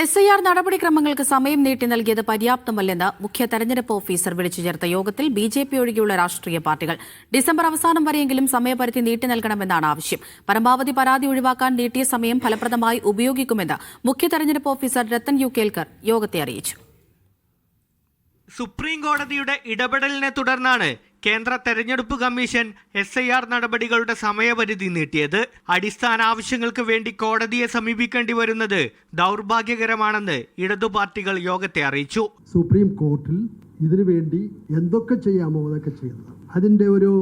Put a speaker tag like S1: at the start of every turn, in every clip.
S1: S I R നടപടിക്രമങ്ങൾക്ക് സമയം നീട്ടി നൽകിയത് പര്യാപ്തമല്ലെന്ന് മുഖ്യ തെരഞ്ഞെടുപ്പ് ഓഫീസർ വിളിച്ചു ചേർത്ത യോഗത്തിൽ ബി ജെ പി ഒഴികെയുള്ള രാഷ്ട്രീയ പാർട്ടികൾ ഡിസംബർ അവസാനം വരെയെങ്കിലും സമയപരിധി നീട്ടി നൽകണമെന്നാണ് ആവശ്യം. പരമാവധി പരാതി ഒഴിവാക്കാൻ നീട്ടിയ സമയം ഫലപ്രദമായി ഉപയോഗിക്കുമെന്ന് മുഖ്യ തെരഞ്ഞെടുപ്പ് ഓഫീസർ രത്തൻ യു കേൽക്കർ യോഗത്തെ അറിയിച്ചു.
S2: സുപ്രീം കോടതിയുടെ ഇടപെടലിനെ തുടർന്നാണ് കേന്ദ്ര തെരഞ്ഞെടുപ്പ് കമ്മീഷൻ എസ് ഐ ആർ നടപടികളുടെ സമയപരിധി നീട്ടിയത്. അടിസ്ഥാന ആവശ്യങ്ങൾക്ക് വേണ്ടി കോടതിയെ സമീപിക്കേണ്ടി വരുന്നത് ദൗർഭാഗ്യകരമാണെന്ന് ഇടതു പാർട്ടികൾ യോഗത്തെ അറിയിച്ചു.
S3: സുപ്രീം കോർട്ടിൽ ഇതിനു വേണ്ടി എന്തൊക്കെ ചെയ്യാമോ അതൊക്കെ ചെയ്യുന്നത്. അതിന്റെ ഒരു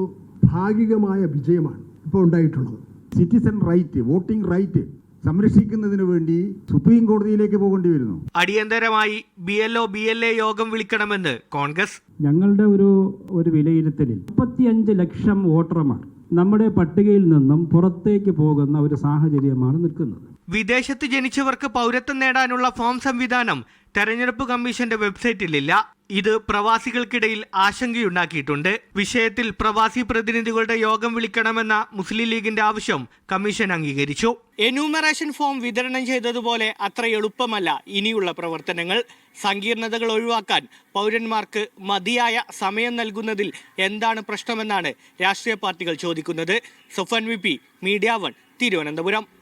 S3: ഭാഗികമായ വിജയമാണ് ഇപ്പോൾ ഉണ്ടായിട്ടുള്ളത്.
S4: സിറ്റിസൺ റൈറ്റ് വോട്ടിംഗ് റൈറ്റ് സംരക്ഷിക്കുന്നതിന് വേണ്ടി സുപ്രീം കോടതിയിലേക്ക് പോകേണ്ടി വരുന്നു
S2: അടിയന്തരമായി B L O B L A യോഗം വിളിക്കണമെന്ന് കോൺഗ്രസ്.
S5: ഞങ്ങളുടെ ഒരു ഒരു വിലയിരുത്തലിൽ മുപ്പത്തിയഞ്ച് ലക്ഷം വോട്ടർമാർ നമ്മുടെ പട്ടികയിൽ നിന്നും പുറത്തേക്ക് പോകുന്ന ഒരു സാഹചര്യമാണ് നിൽക്കുന്നത്.
S2: വിദേശത്ത് ജനിച്ചവർക്ക് പൗരത്വം നേടാനുള്ള ഫോം സംവിധാനം തെരഞ്ഞെടുപ്പ് കമ്മീഷന്റെ വെബ്സൈറ്റിലില്ല. ഇത് പ്രവാസികൾക്കിടയിൽ ആശങ്കയുണ്ടാക്കിയിട്ടുണ്ട്. വിഷയത്തിൽ പ്രവാസി പ്രതിനിധികളുടെ യോഗം വിളിക്കണമെന്ന മുസ്ലിം ലീഗിന്റെ ആവശ്യം കമ്മീഷൻ അംഗീകരിച്ചു. എന്യൂമറേഷൻ ഫോം വിതരണം ചെയ്തതുപോലെ അത്ര എളുപ്പമല്ല ഇനിയുള്ള പ്രവർത്തനങ്ങൾ. സങ്കീർണതകൾ ഒഴിവാക്കാൻ പൗരന്മാർക്ക് മതിയായ സമയം നൽകുന്നതിൽ എന്താണ് പ്രശ്നമെന്നാണ് രാഷ്ട്രീയ പാർട്ടികൾ ചോദിക്കുന്നത്. Sufan V media one Thiruvananthapuram.